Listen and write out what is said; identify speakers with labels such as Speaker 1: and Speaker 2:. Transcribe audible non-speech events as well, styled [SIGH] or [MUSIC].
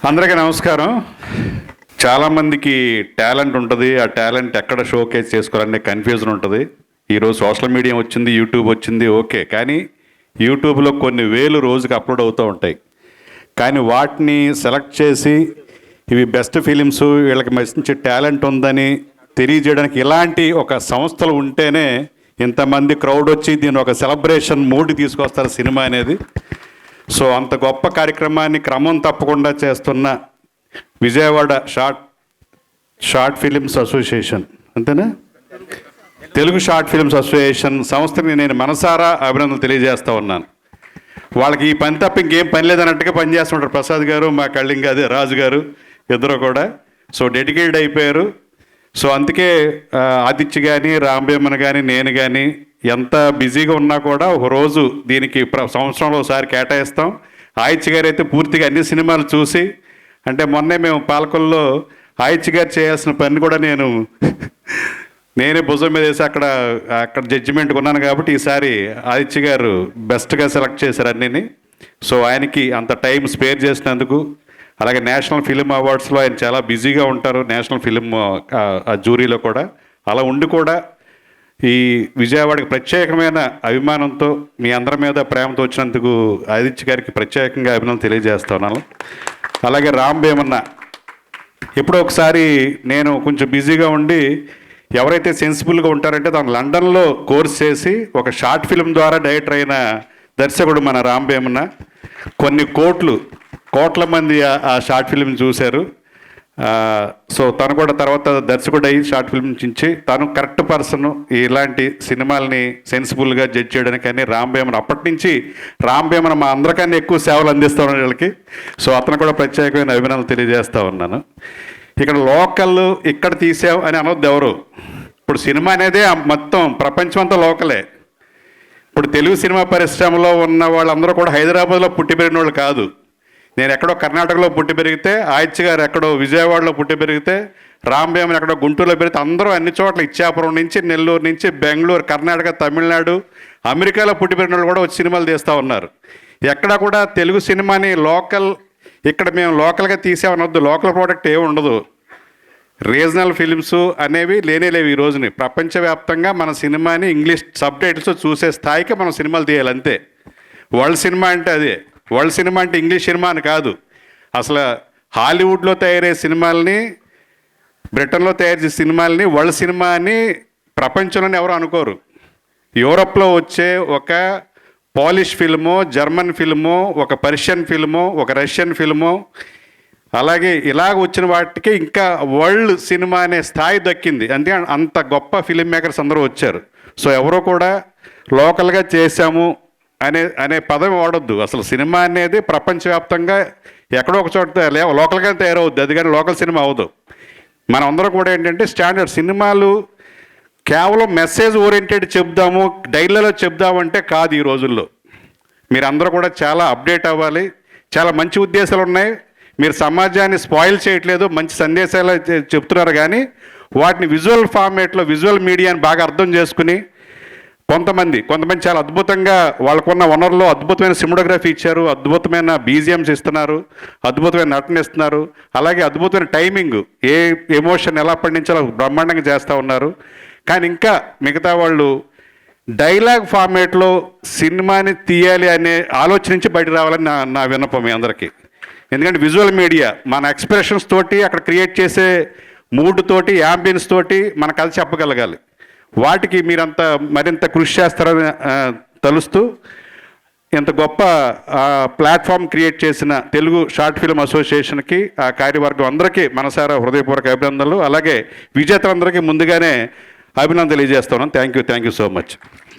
Speaker 1: అందరికీ నమస్కారం. చాలామందికి టాలెంట్ ఉంటుంది. ఆ టాలెంట్ ఎక్కడ షోకేస్ చేసుకోవాలనే కన్ఫ్యూజన్ ఉంటుంది. ఈరోజు సోషల్ మీడియా వచ్చింది యూట్యూబ్ వచ్చింది ఓకే. కానీ యూట్యూబ్లో కొన్ని వేలు రోజుకి అప్లోడ్ అవుతూ ఉంటాయి. కానీ వాటిని సెలెక్ట్ చేసి ఇవి బెస్ట్ ఫిలిమ్స్ వీళ్ళకి మంచి టాలెంట్ ఉందని తెలియజేయడానికి ఇలాంటి ఒక సంస్థలు ఉంటేనే ఇంతమంది క్రౌడ్ వచ్చి దీని ఒక సెలబ్రేషన్ మూడ్ తీసుకొస్తారు సినిమా అనేది. సో అంత గొప్ప కార్యక్రమాన్ని క్రమం తప్పకుండా చేస్తున్న Vijayawada short short films association అంతేనా? తెలుగు షార్ట్ ఫిలిమ్స్ అసోసియేషన్ సంస్థని నేను మనసారా అభినందనలు తెలియజేస్తూ ఉన్నాను. వాళ్ళకి ఈ పని తప్ప ఇంకేం పని లేదన్నట్టుగా పనిచేస్తుంటారు ప్రసాద్ గారు మా కళ్ళింగ్ అదే రాజు గారు ఇద్దరు కూడా. సో డెడికేటెడ్ అయిపోయారు. సో అందుకే ఆదిత్య కానీ రాంబేమన్ కానీ నేను కానీ ఎంత బిజీగా ఉన్నా కూడా ఒక రోజు దీనికి ప్ర- సంవత్సరంలో ఒకసారి కేటాయిస్తాం. ఆయిత్య గారు అయితే పూర్తిగా అన్ని సినిమాలు చూసి అంటే మొన్నే మేము పాలకొల్లో ఆయిత్య గారు చేయాల్సిన పని కూడా నేను [LAUGHS] నేనే భుజం మీద వేసి అక్కడ అక్కడ జడ్జిమెంట్ ఉన్నాను కాబట్టి ఈసారి ఆదిత్య గారు బెస్ట్గా సెలెక్ట్ చేశారు అన్నిని. సో ఆయనకి అంత టైం స్పేర్ చేసినందుకు అలాగే నేషనల్ ఫిలిం అవార్డ్స్లో ఆయన చాలా బిజీగా ఉంటారు నేషనల్ ఫిలిం ఆ, జూరీలో కూడా. అలా ఉండి కూడా ఈ విజయవాడకి ప్రత్యేకమైన అభిమానంతో మీ అందరి మీద ప్రేమతో వచ్చినందుకు ఆదిత్య గారికి ప్రత్యేకంగా అభినందన తెలియజేస్తున్నాను. అలాగే రామ్ భీమన్న ఎప్పుడో ఒకసారి నేను కొంచెం బిజీగా ఉండి ఎవరైతే సెన్సిబుల్గా ఉంటారంటే తను లండన్లో కోర్స్ చేసి ఒక షార్ట్ ఫిల్మ్ ద్వారా డైరెక్టర్ అయిన దర్శకుడు మన రాంబేమన్న కొన్ని కోట్లు కోట్ల మంది ఆ- షార్ట్ ఫిల్మ్ చూశారు. సో తను కూడా తర్వాత దర్శకుడు అయ్యి షార్ట్ ఫిల్మ్ నుంచి తను కరెక్ట్ పర్సన్ ఇలాంటి సినిమాల్ని సెన్సిబుల్గా జడ్జ్ చేయడానికి కానీ రాంబేమన్ అప్పటి నుంచి రాంబేమన్ మా అందరికన్నా ఎక్కువ సేవలు అందిస్తూ వాళ్ళకి. సో అతను కూడా ప్రత్యేకమైన అభినందనలు తెలియజేస్తూ ఉన్నాను. ఇక్కడ లోకల్ ఇక్కడ తీసావు అని అనొద్దు ఎవరు. ఇప్పుడు సినిమా అనేది మొత్తం ప్రపంచం అంతా లోకలే. ఇప్పుడు తెలుగు సినిమా పరిశ్రమలో ఉన్న వాళ్ళందరూ కూడా హైదరాబాద్లో పుట్టిపెరిగిన వాళ్ళు కాదు. నేను ఎక్కడో కర్ణాటకలో పుట్టి పెరిగితే ఆయిత్య గారు ఎక్కడో విజయవాడలో పుట్టి పెరిగితే రాంబేమని ఎక్కడో గుంటూరులో పెరిగితే అందరూ అన్ని చోట్ల ఇచ్చాపురం నుంచి నెల్లూరు నుంచి బెంగళూరు కర్ణాటక తమిళనాడు అమెరికాలో పుట్టి పెరిగిన వాళ్ళు కూడా వచ్చి సినిమాలు తీస్తూ ఉన్నారు. ఎక్కడ కూడా తెలుగు సినిమాని లోకల్ ఇక్కడ మేము లోకల్గా తీసేవనొద్దు లోకల్ ప్రోడక్ట్ ఏమి ఉండదు. రీజనల్ ఫిలిమ్స్ అనేవి లేనే లేవు ఈ రోజుని. ప్రపంచవ్యాప్తంగా మన సినిమాని ఇంగ్లీష్ సబ్ టైటిల్స్ చూసే స్థాయికి మనం సినిమాలు తీయాలి అంతే వరల్డ్ సినిమా అంటే అదే. వరల్డ్ సినిమా అంటే ఇంగ్లీష్ సినిమా అని కాదు. అసలు హాలీవుడ్లో తయారయ్యే సినిమాల్ని బ్రిటన్లో తయారు చేసే సినిమాలని వరల్డ్ సినిమా అని ప్రపంచంలోనే ఎవరు అనుకోరు. యూరప్లో వచ్చే ఒక పాలిష్ ఫిల్ము జర్మన్ ఫిల్ము ఒక పర్షియన్ ఫిల్ము ఒక రష్యన్ ఫిల్ము అలాగే ఇలాగ వచ్చిన వాటికి ఇంకా వరల్డ్ సినిమా అనే స్థాయి దక్కింది. అంతే అంత గొప్ప ఫిలిం మేకర్స్ అందరూ వచ్చారు. సో ఎవరో కూడా లోకల్గా చేశాము అనే అనే పదం వాడొద్దు. అసలు సినిమా అనేది ప్రపంచవ్యాప్తంగా ఎక్కడో ఒక చోట లే- లోకల్గా తయారవుద్ది. అది కానీ లోకల్ సినిమా అవ్వదు. మన అందరూ కూడా ఏంటంటే స్టాండర్డ్ సినిమాలు కేవలం మెసేజ్ ఓరియంటెడ్ చెప్దాము డైలీలో చెప్దామంటే కాదు ఈ రోజుల్లో. మీరందరూ కూడా చాలా అప్డేట్ అవ్వాలి. చాలా మంచి ఉద్దేశాలు ఉన్నాయి. మీరు సమాజాన్ని స్పాయిల్ చేయట్లేదు మంచి సందేశాలు చెప్తున్నారు కానీ వాటిని విజువల్ ఫార్మేట్లో విజువల్ మీడియాని బాగా అర్థం చేసుకుని కొంతమంది కొంతమంది చాలా అద్భుతంగా వాళ్ళకున్న వనరులో అద్భుతమైన సినిమోగ్రఫీ ఇచ్చారు అద్భుతమైన బీజిఎమ్స్ ఇస్తున్నారు అద్భుతమైన నటన ఇస్తున్నారు అలాగే అద్భుతమైన టైమింగ్ ఏ ఎమోషన్ ఎలా పండించాలో బ్రహ్మాండంగా చేస్తూ ఉన్నారు. కానీ ఇంకా మిగతా వాళ్ళు డైలాగ్ ఫార్మేట్లో సినిమాని తీయాలి అనే ఆలోచన నుంచి బయట రావాలని నా నా విన్నపం మీ అందరికీ. ఎందుకంటే విజువల్ మీడియా మన ఎక్స్ప్రెషన్స్ తోటి అక్కడ క్రియేట్ చేసే మూడ్ తోటి యాంబియన్స్ తోటి మన కథ చెప్పగలగాలి. వాటికి మీరంత మరింత కృషి చేస్తారని తలుస్తూ ఇంత గొప్ప ప్లాట్ఫామ్ క్రియేట్ చేసిన తెలుగు షార్ట్ ఫిల్మ్ అసోసియేషన్కి ఆ కార్యవర్గం అందరికీ మనసారా హృదయపూర్వక అభినందనలు. అలాగే విజేతలందరికీ ముందుగానే అభినందనలు తెలియజేస్తున్నాను thank you thank you so much.